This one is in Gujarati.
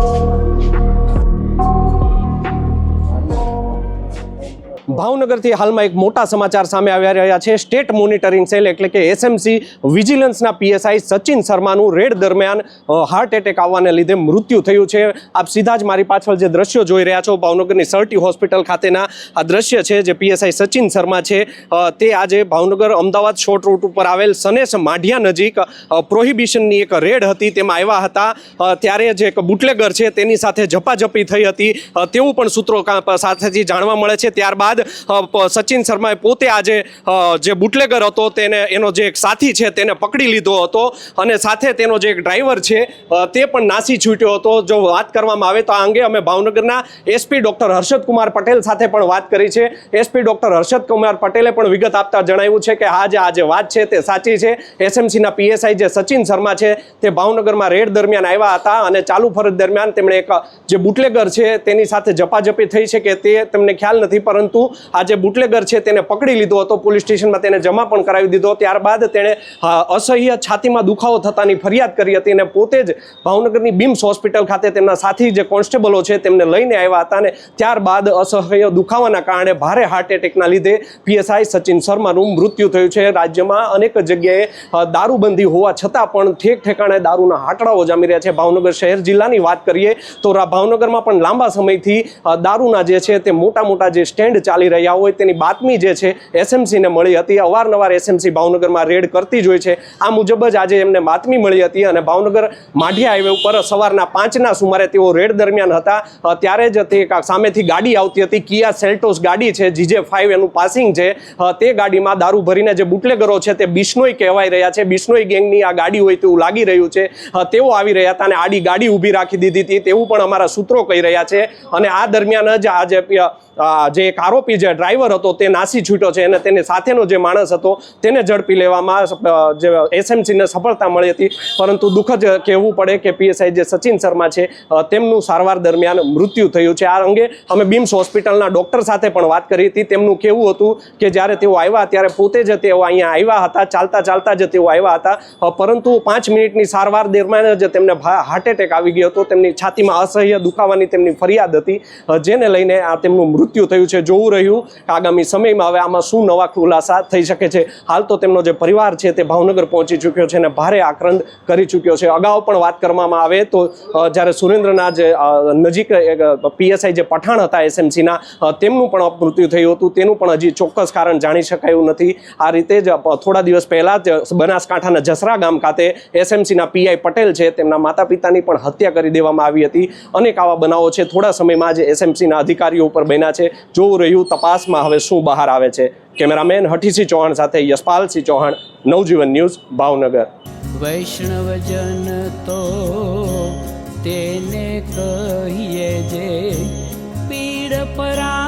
Thank you. ભાવનગરથી હાલમાં એક મોટા સમાચાર સામે આવી રહ્યા છે. સ્ટેટ મોનિટરિંગ સેલ એટલે કે એસએમસી વિજિલન્સના પીએસઆઈ સચિન શર્માનું રેડ દરમિયાન હાર્ટ એટેક આવવાને લીધે મૃત્યુ થયું છે. આપ સીધા જ મારી પાછળ જે દ્રશ્યો જોઈ રહ્યા છો, ભાવનગરની સર્ટી હોસ્પિટલ ખાતેના આ દ્રશ્ય છે, જે પીએસઆઈ સચિન શર્મા છે. તે આજે ભાવનગર અમદાવાદ શોર્ટ રૂટ ઉપર આવેલ સનેશ માઢિયા નજીક પ્રોહિબિશનની એક રેડ હતી. તેમાં આવ્યા હતા. ત્યારે જે એક બુટલેગર છે, તેની સાથે ઝપાઝપી થઈ હતી. તેવું પણ સૂત્રો સાથેથી જાણવા મળે છે. ત્યારબાદ સચિન શર્માએ પોતે આજે જે બુટલેગર હતો તેને, એનો જે એક સાથી છે તેને પકડી લીધો હતો અને સાથે તેનો જે એક ડ્રાઈવર છે તે પણ નાસી છૂટ્યો હતો. જો વાત કરવામાં આવે તો આ અંગે અમે ભાવનગરના એસપી ડૉક્ટર હર્ષદ કુમાર પટેલ સાથે પણ વાત કરી છે. એસપી ડૉક્ટર હર્ષદ કુમાર પટેલે પણ વિગત આપતા જણાવ્યું છે કે આ જે આ જે વાત છે તે સાચી છે. એસએમસીના પીએસઆઈ જે સચિન શર્મા છે તે ભાવનગરમાં રેડ દરમિયાન આવ્યા હતા અને ચાલુ ફરજ દરમિયાન તેમણે એક જે બુટલેગર છે તેની સાથે ઝપાઝપી થઈ છે કે તે તેમને ખ્યાલ નથી પરંતુ આ જે બુટલેગર છે તેને પકડી લીધો હતો, પોલીસ સ્ટેશનમાં તેને જમા પણ કરાવી દીધો. ત્યારબાદ તેણે અસહ્ય છાતીમાં દુખાવો થતાની ફરિયાદ કરી હતી અને પોતે જ ભાવનગરની બિમ્સ હોસ્પિટલ ખાતે તેમના સાથી જે કોન્સ્ટેબલો છે તેમને લઈને આવ્યા હતા અને ત્યારબાદ અસહ્ય દુખાવાના કારણે ભારે હાર્ટ એટેકના લીધે પીએસઆઈ સચિન શર્માનું મૃત્યુ થયું છે. રાજ્યમાં અનેક જગ્યાએ દારૂબંધી હોવા છતાં પણ ઠેક ઠેકાણે દારૂના હાટડાઓ જામી રહ્યા છે. ભાવનગર શહેર જિલ્લાની વાત કરીએ તો ભાવનગરમાં પણ લાંબા સમયથી દારૂના જે છે તે મોટા મોટા જે સ્ટેન્ડ ચાલી રહ્યા હોય તેની બાતમી જે છે એસએમસીને મળી હતી. અવારનવાર એસએમસી ભાવનગરમાં રેડ કરતી જ હોય છે. આ મુજબ જ આજે એમને બાતમી મળી હતી અને ભાવનગર માઢિયા હાઈવે ઉપર સવારના પાંચના સુમારે તેઓ રેડ દરમિયાન હતા. ત્યારે જ તે સામેથી ગાડી આવતી હતી. કિયા સેલ્ટોસ ગાડી છે, જીજે ફાઈવ એનું પાસિંગ છે. તે ગાડીમાં દારૂ ભરીને જે બુટલેગરો છે તે બિશ્નોઈ કહેવાય રહ્યા છે. બિશ્નોઈ ગેંગની આ ગાડી હોય તેવું લાગી રહ્યું છે. તેઓ આવી રહ્યા હતા અને આડી ગાડી ઊભી રાખી દીધી હતી. તેવું પણ અમારા સૂત્રો કહી રહ્યા છે. અને આ દરમિયાન જ આજે જે એક આરોપી જે ડ્રાઈવર હતો તે નાસી છૂટ્યો છે અને તેની સાથેનો જે માણસ હતો તેને ઝડપી લેવામાં જે એસએમસીને સફળતા મળી હતી. પરંતુ દુઃખ જ કહેવું પડે કે પીએસઆઈ જે સચિન શર્મા છે તેમનું સારવાર દરમિયાન મૃત્યુ થયું છે. આ અંગે અમે બિમ્સ હોસ્પિટલના ડોક્ટર સાથે પણ વાત કરી હતી. તેમનું કેવું હતું કે જ્યારે તેઓ આવ્યા ત્યારે પોતે જ તેઓ અહીંયા આવ્યા હતા, ચાલતા ચાલતા જ તેઓ આવ્યા હતા. પરંતુ પાંચ મિનિટની સારવાર દરમિયાન જ તેમને હાર્ટ એટેક આવી ગયો હતો. તેમની છાતીમાં અસહ્ય દુખાવાની તેમની ફરિયાદ હતી. જેને લઈને આ તેમનું મૃત્યુ થયું છે. જોવું રહ્યું. આગામી સમયમાં હવે આમાં શું નવા ખુલાસા થઈ શકે છે? હાલ તો તેમનો જે પરિવાર છે તે ભાવનગર પહોંચી ચૂક્યો છે અને ભારે આક્રંદ કરી ચૂક્યો છે. અગાઉ પણ વાત કરવામાં આવે તો જ્યારે સુરેન્દ્રના જે નજીક પીએસઆઈ જે પઠાણ હતા એસએમસીના તેમનું પણ મૃત્યુ થયું હતું. તેનું પણ હજી ચોક્કસ કારણ જાણી શકાયું નથી. આ રીતે જ થોડા દિવસ પહેલા જ બનાસકાંઠાના જસરા ગામ ખાતે એસએમસીના પીઆઈ પટેલ છે, તેમના માતા પિતાની પણ હત્યા કરી દેવામાં આવી હતી. અનેક આવા બનાવો છે. થોડા સમયમાં જ એસએમસીના અધિકારીઓ ઉપર બન્યા છે. જોવું રહ્યું તપાસમાં હવે શું બહાર આવે છે? કેમેરામેન હઠીસિંહ ચૌહાણ સાથે યશપાલસિંહ ચૌહાણ, નવજીવન ન્યૂઝ, ભાવનગર. વૈષ્ણવજન તો તેને કહીએ જે પીડ પરાઈ